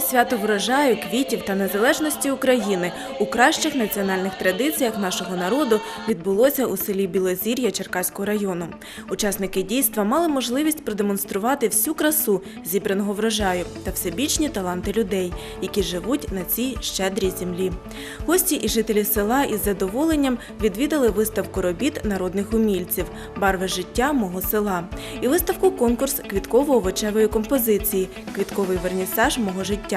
свято врожаю, квітів та незалежності України у кращих національних традиціях нашого народу відбулося у селі Білозір'я Черкаського району. Учасники дійства мали можливість продемонструвати всю красу зібраного врожаю та всебічні таланти людей, які живуть на цій щедрій землі. Гості і жителі села із задоволенням відвідали виставку робіт народних умільців Барви життя мого села і виставку конкурс квітково-овочевої композиції Квітковий вернісаж мого життя.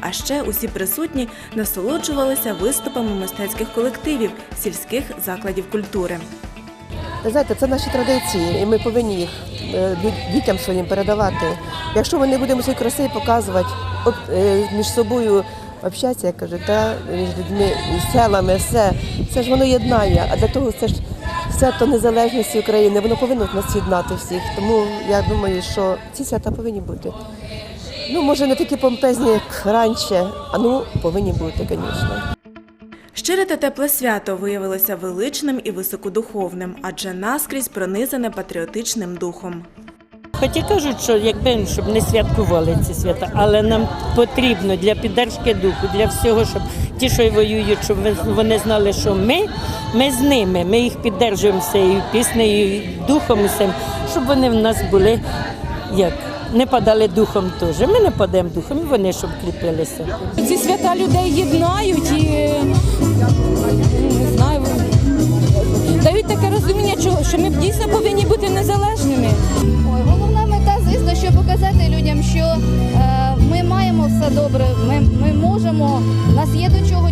А ще усі присутні насолоджувалися виступами мистецьких колективів сільських закладів культури. Знаєте, це наші традиції, і ми повинні їх е, дітям своїм передавати. Якщо ми не будемо свої краси показувати, от, е, між собою общатися, як кажуть, та, між людьми, селами, все, це ж воно єднає. А для того це ж свято незалежності України, воно повинно нас єднати всіх. Тому я думаю, що ці свята повинні бути. Ну, може, не такі помпезні, як раніше, а ну повинні бути, звісно. Щире та тепле свято виявилося величним і високодуховним, адже наскрізь пронизане патріотичним духом. Хоча кажуть, що якби щоб не святкували ці свята, але нам потрібно для підтримки духу, для всього, щоб ті, що й воюють, щоб ви- вони знали, що ми, ми з ними, ми їх підтримуємо цією піснею, і духом усім, щоб вони в нас були як. Не падали духом теж. Ми не падемо духом, і вони щоб кріпилися. Ці свята людей єднають і не знаю, дають таке розуміння, що- ми дійсно повинні бути незалежними. Ой, головна мета, звісно, що показати людям, що е, ми маємо все добре, ми, ми можемо, у нас є до чого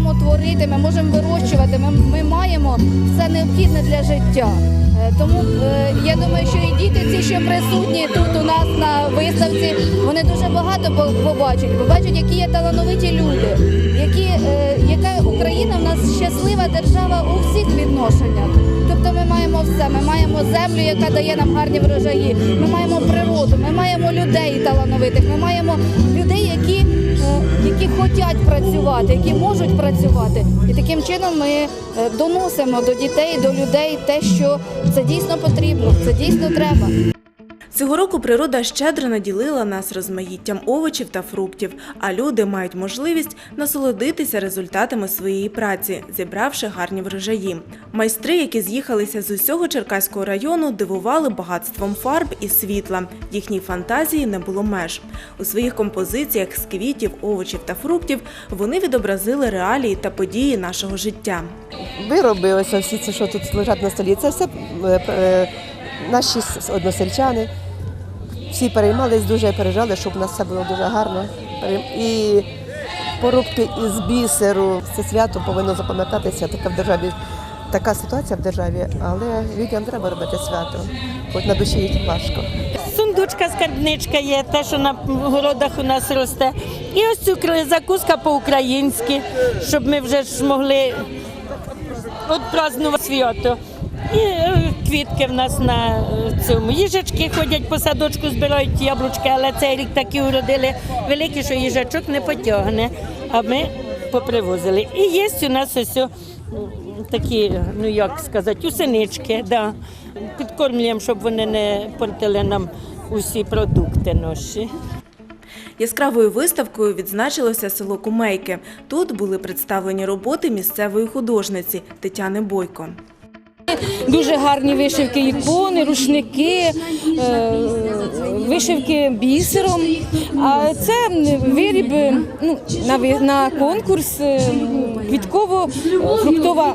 можемо творити, ми можемо вирощувати, ми, ми маємо все необхідне для життя. Е, тому е, я думаю, що і діти, ці, що присутні тут у нас на виставці, вони дуже багато побачать, побачать, які є талановиті люди, які, е, яка Україна в нас щаслива держава у всіх відношеннях. Тобто ми маємо все. Ми маємо землю, яка дає нам гарні врожаї. Ми маємо природу, ми маємо людей талановитих, ми маємо людей, які, які хочуть працювати, які можуть працювати. І таким чином ми е, доносимо до дітей, до людей те, що це дійсно потрібно, це дійсно треба. Цього року природа щедро наділила нас розмаїттям овочів та фруктів, а люди мають можливість насолодитися результатами своєї праці, зібравши гарні врожаї. Майстри, які з'їхалися з усього Черкаського району, дивували багатством фарб і світла. Їхній фантазії не було меж. У своїх композиціях з квітів, овочів та фруктів вони відобразили реалії та події нашого життя. вироби, ось всі ці, що тут лежать на столі, це все е, е, наші односельчани. Всі переймались дуже, пережали, щоб у нас все було дуже гарно. І поробки із бісеру. Це свято повинно запам'ятатися. Така в державі, така ситуація в державі, але людям треба робити свято, хоч на душі їх важко. Сундучка, скарбничка є, те, що на городах у нас росте. І ось цю закуска по-українськи, щоб ми вже ж могли відпразнувати свято. І е, квітки в нас на е, цьому. Їжачки ходять по садочку, збирають яблучки, але цей рік такі уродили великі, що їжачок не потягне. А ми попривозили. І є у нас ось такі, ну як сказати, усинички, да. підкормлюємо, щоб вони не портили нам усі продукти наші. Яскравою виставкою відзначилося село Кумейки. Тут були представлені роботи місцевої художниці Тетяни Бойко. Дуже гарні вишивки ікони, рушники, е, вишивки бісером. А це виріб е, ну, на, на конкурс е, квітково-фруктова.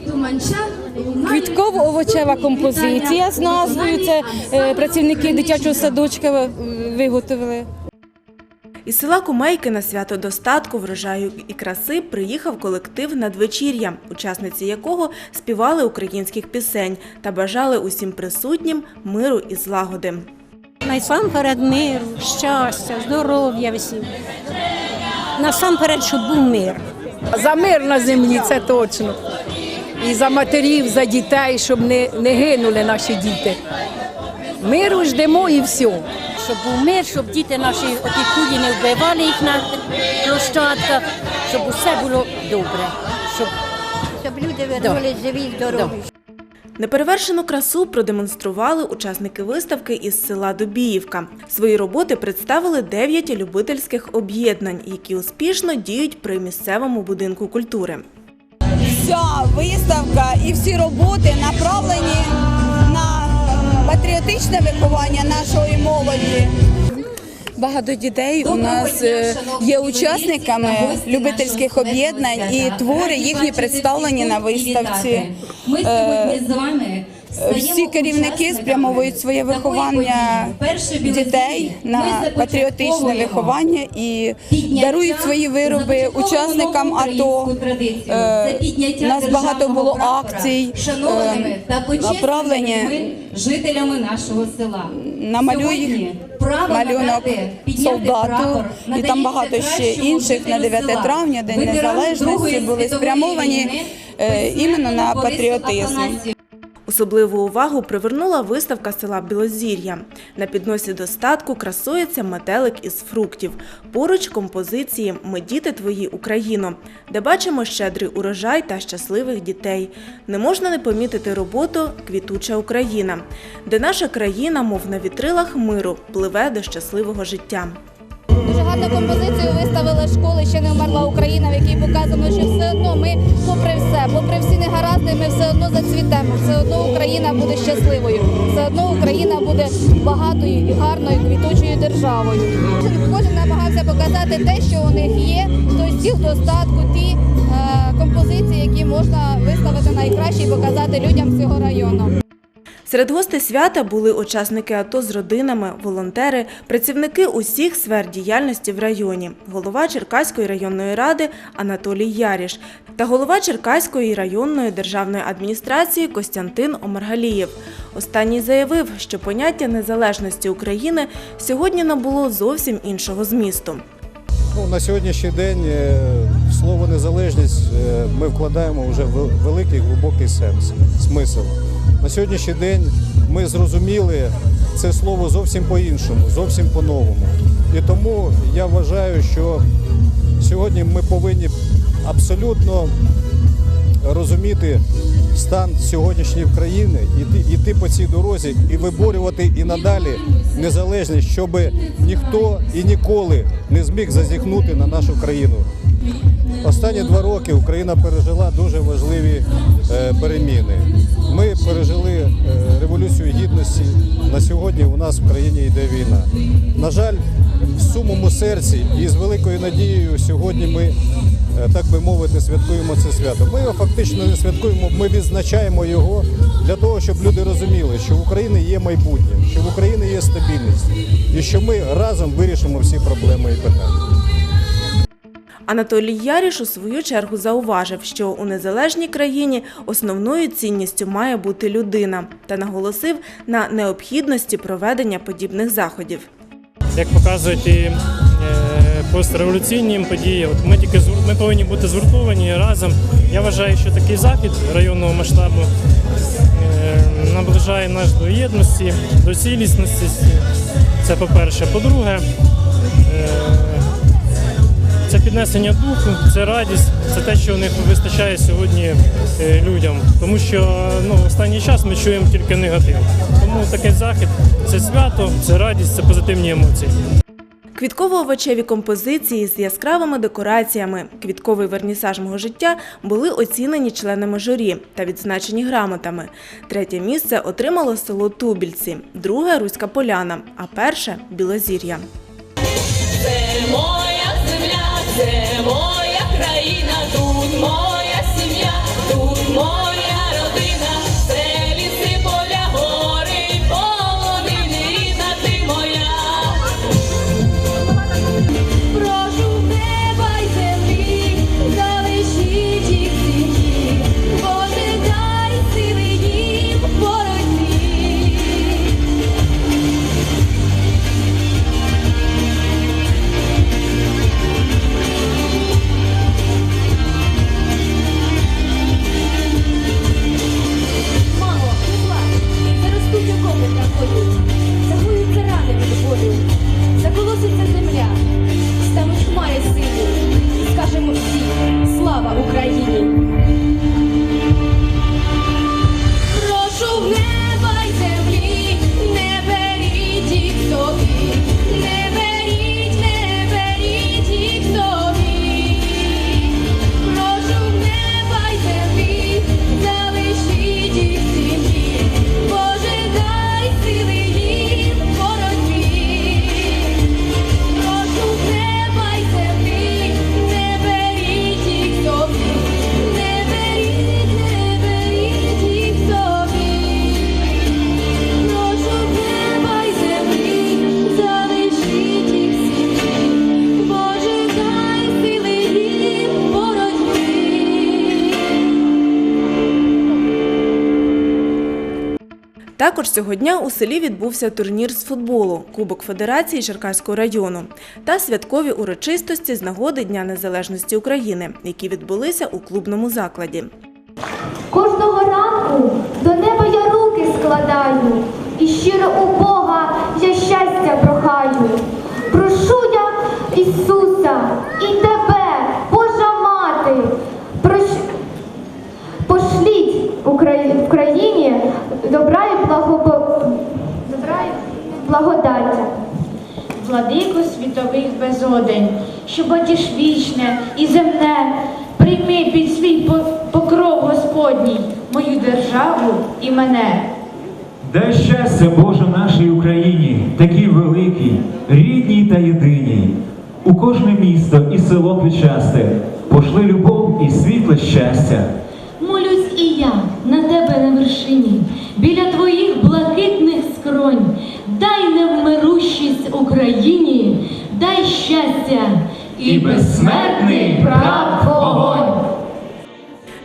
Квітково-овочева композиція з назвою. Це працівники дитячого садочка виготовили. Із села Кумейки на свято достатку, врожаю і краси приїхав колектив надвечір'я, учасниці якого співали українських пісень та бажали усім присутнім миру і злагоди. Насамперед миру, щастя, здоров'я всім. Насамперед, щоб був мир. За мир на землі, це точно. І за матерів, за дітей, щоб не, не гинули наші діти. Миру ждемо і все. Щоб був мир, щоб діти наші оті кулі не вбивали їх на площадках, щоб усе було добре, щоб, щоб люди вернулись живі, здорові. Неперевершену красу продемонстрували учасники виставки із села Добіївка. Свої роботи представили дев'ять любительських об'єднань, які успішно діють при місцевому будинку культури. Вся виставка і всі роботи направлені на патріотичне виховання нашої молоді. Багато дітей у нас е, є учасниками любительських об'єднань і твори їхні представлені на виставці. Ми сьогодні з вами Всі керівники спрямовують своє виховання дітей на патріотичне виховання і дарують свої вироби учасникам АТО. Е, У нас багато було акцій, е, та почесними жителями нашого села. намалюй малюнок солдату, і там багато ще інших на 9 травня, День Незалежності були спрямовані е, іменно на патріотизм. Особливу увагу привернула виставка села Білозір'я. На підносі достатку красується метелик із фруктів. Поруч композиції Ми діти твої Україно, де бачимо щедрий урожай та щасливих дітей. Не можна не помітити роботу Квітуча Україна, де наша країна, мов на вітрилах миру, пливе до щасливого життя. Дуже гарну композицію виставили школи ще не вмерла Україна, в якій показано, що все одно ми, попри все, попри всі негаразди, ми все одно зацвітемо, все одно Україна буде щасливою, все одно Україна буде багатою і гарною квітучою державою. Кожен, намагався показати те, що у них є, той стіл достатку, ті е, композиції, які можна виставити найкраще і показати людям цього району. Серед гостей свята були учасники АТО з родинами, волонтери, працівники усіх сфер діяльності в районі, голова Черкаської районної ради Анатолій Яріш та голова Черкаської районної державної адміністрації Костянтин Омаргалієв. Останній заявив, що поняття незалежності України сьогодні набуло зовсім іншого змісту. Ну, на сьогоднішній день е, слово незалежність е, ми вкладаємо вже в великий глибокий сенс, смисл. На сьогоднішній день ми зрозуміли це слово зовсім по-іншому, зовсім по-новому. І тому я вважаю, що сьогодні ми повинні абсолютно розуміти стан сьогоднішньої країни, іти, іти по цій дорозі і виборювати і надалі незалежність, щоб ніхто і ніколи не зміг зазіхнути на нашу країну. Останні два роки Україна пережила дуже важливі е, переміни. Ми пережили е, революцію гідності. На сьогодні у нас в країні йде війна. На жаль, в сумому серці і з великою надією сьогодні ми, так би мовити, святкуємо це свято. Ми його фактично не святкуємо, ми відзначаємо його для того, щоб люди розуміли, що в Україні є майбутнє, що в Україні є стабільність і що ми разом вирішимо всі проблеми і питання. Анатолій Яріш у свою чергу зауважив, що у незалежній країні основною цінністю має бути людина та наголосив на необхідності проведення подібних заходів. як показують і е, постреволюційні події. От ми тільки ми повинні бути згуртовані разом. Я вважаю, що такий захід районного масштабу е, наближає нас до єдності, до цілісності. Це по-перше. По-друге, е, це піднесення духу, це радість, це те, що них вистачає сьогодні е, людям. Тому що ну, останній час ми чуємо тільки негатив. Тому такий захід це свято, це радість, це позитивні емоції. Квітково-овочеві композиції з яскравими декораціями, квітковий вернісаж мого життя були оцінені членами журі та відзначені грамотами. Третє місце отримало село Тубільці, друге Руська Поляна, а перше Білозір'я. Це моя земля, це моя країна, тут моя Також цього дня у селі відбувся турнір з футболу Кубок Федерації Черкаського району та святкові урочистості з нагоди Дня Незалежності України, які відбулися у клубному закладі. Кожного ранку до неба я руки складаю, і щиро у Бога я щастя прохаю. Прошу я Ісуса і тебе, Божа мати, прош... пошліть Украї... в країні добра і благобо... добра і благодаття. Владико світових безодень, що батіш вічне і земне, прийми під свій покров Господній мою державу і мене. Дай щастя Боже нашій Україні, такій великій, рідній та єдиній. У кожне місто і село квітчасте, пошли любов і світле щастя. Молюсь і я на тебе на вершині, біля твоїх блакитних скронь. Дай невмирущість Україні, дай щастя І безсмертний прав вогонь.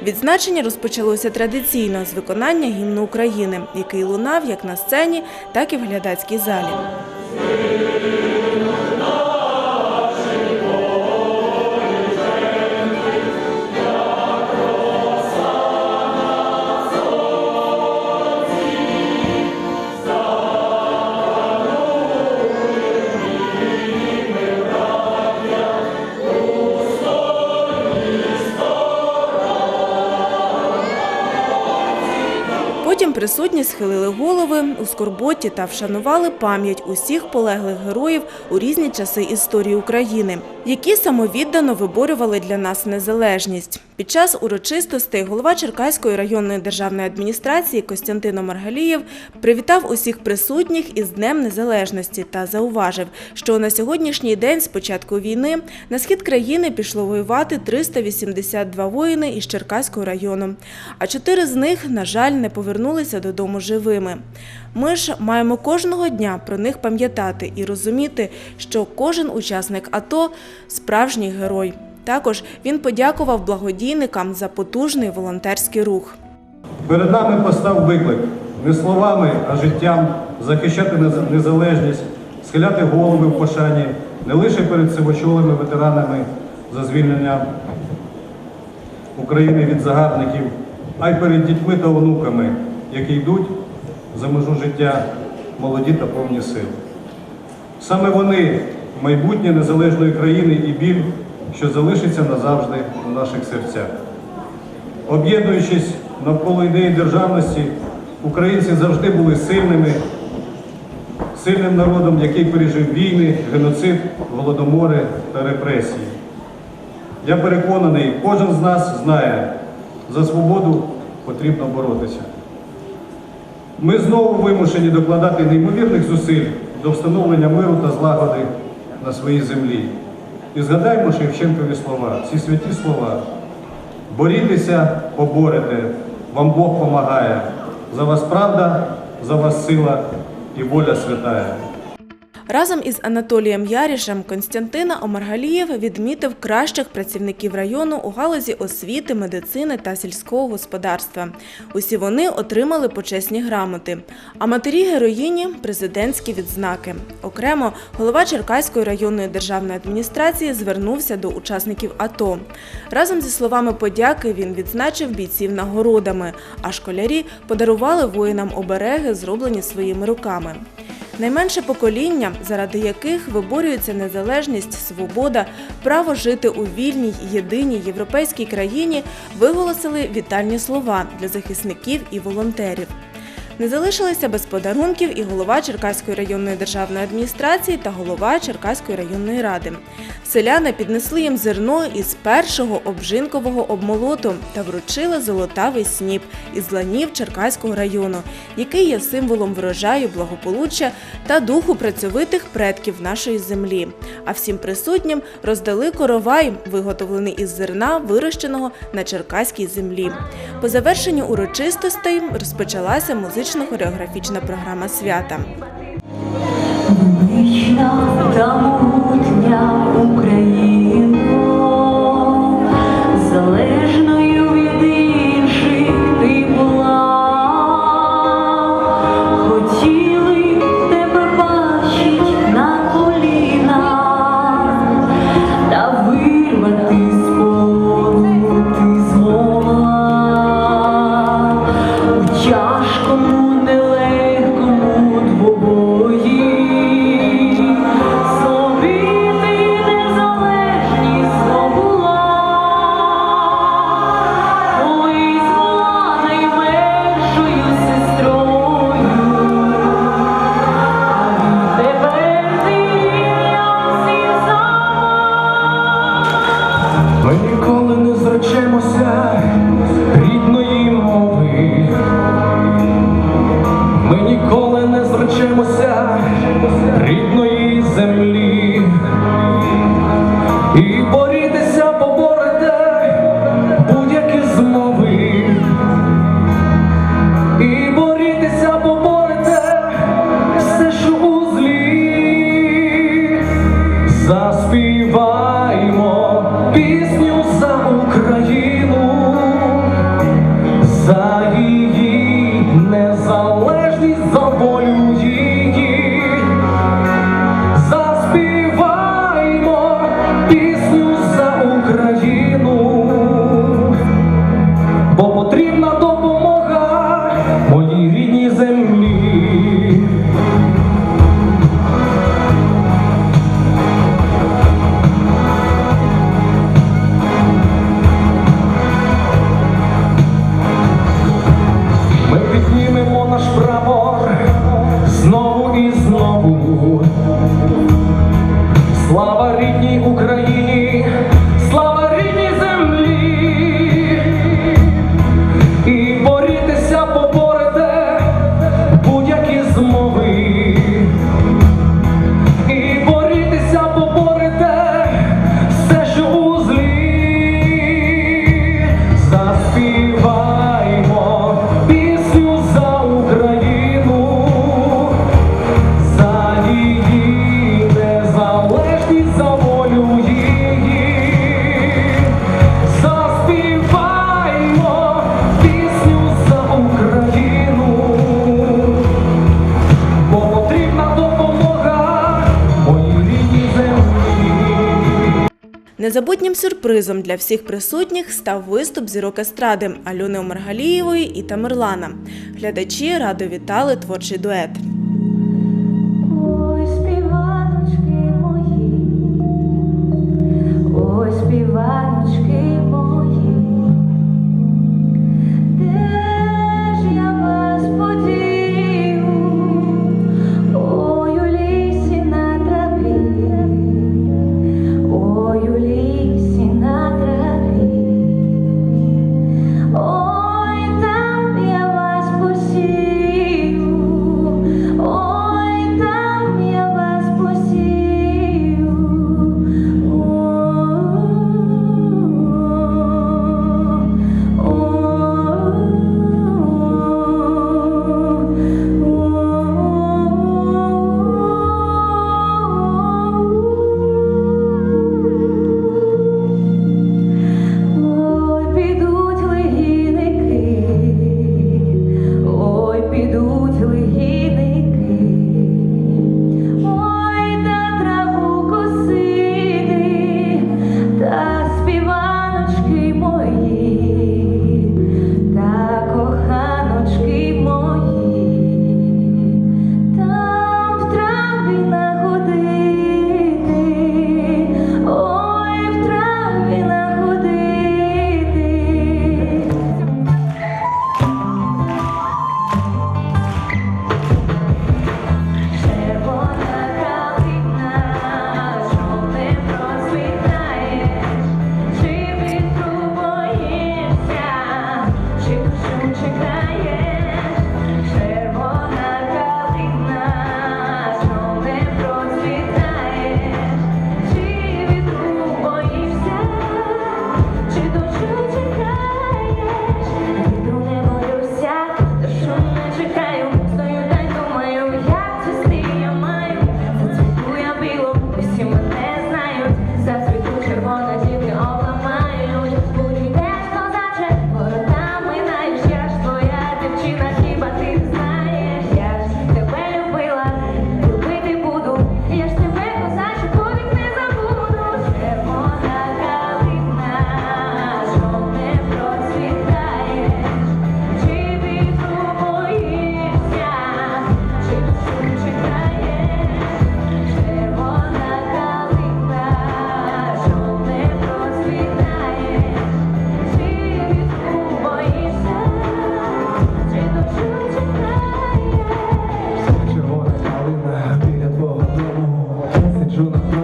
Відзначення розпочалося традиційно з виконання гімну України, який лунав як на сцені, так і в глядацькій залі. Присутні схилили голови у скорботі та вшанували пам'ять усіх полеглих героїв у різні часи історії України, які самовіддано виборювали для нас незалежність. Під час урочистостей голова Черкаської районної державної адміністрації Костянтин Маргалієв привітав усіх присутніх із Днем Незалежності та зауважив, що на сьогоднішній день з початку війни на схід країни пішло воювати 382 воїни із Черкаського району, а чотири з них, на жаль, не повернулися додому живими. Ми ж маємо кожного дня про них пам'ятати і розуміти, що кожен учасник АТО справжній герой. Також він подякував благодійникам за потужний волонтерський рух. Перед нами постав виклик не словами, а життям захищати незалежність, схиляти голови в пошані не лише перед сивочолими ветеранами за звільнення України від загарбників, а й перед дітьми та онуками, які йдуть за межу життя молоді та повні сил. Саме вони майбутнє незалежної країни і біль, що залишиться назавжди у наших серцях. Об'єднуючись навколо ідеї державності, українці завжди були сильними, сильним народом, який пережив війни, геноцид, голодомори та репресії. Я переконаний, кожен з нас знає, за свободу потрібно боротися. Ми знову вимушені докладати неймовірних зусиль до встановлення миру та злагоди на своїй землі. І згадаймо Шевченкові слова, ці святі слова. Борітеся, поборете, вам Бог помагає. За вас правда, за вас сила і воля святая. Разом із Анатолієм Ярішем Константина Омаргалієв відмітив кращих працівників району у галузі освіти, медицини та сільського господарства. Усі вони отримали почесні грамоти. А матері героїні президентські відзнаки. Окремо голова Черкаської районної державної адміністрації звернувся до учасників АТО. Разом зі словами подяки він відзначив бійців нагородами, а школярі подарували воїнам обереги, зроблені своїми руками. Найменше покоління, заради яких виборюється незалежність, свобода, право жити у вільній, єдиній європейській країні, виголосили вітальні слова для захисників і волонтерів. Не залишилися без подарунків і голова Черкаської районної державної адміністрації та голова Черкаської районної ради. Селяни піднесли їм зерно із першого обжинкового обмолоту та вручили золотавий сніп із ланів Черкаського району, який є символом врожаю, благополуччя та духу працьовитих предків нашої землі. А всім присутнім роздали коровай, виготовлений із зерна, вирощеного на черкаській землі. По завершенню урочистостей розпочалася музично-хореографічна програма свята. бо потрібна допомога моїй рідній землі. Сюрпризом для всіх присутніх став виступ зірок естради Альони Омаргалієвої і Тамерлана. Глядачі радо вітали творчий дует.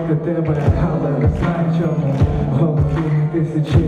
Только ты моя хала, касанчо Холки тысячи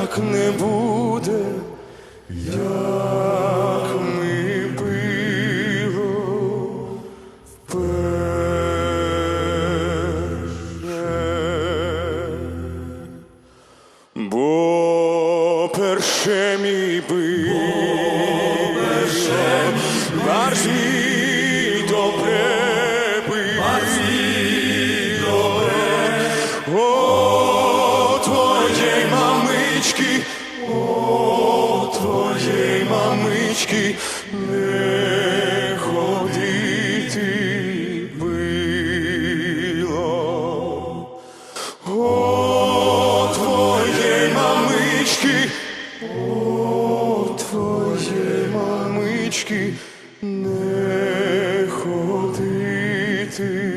так не буде, як річки не ходити.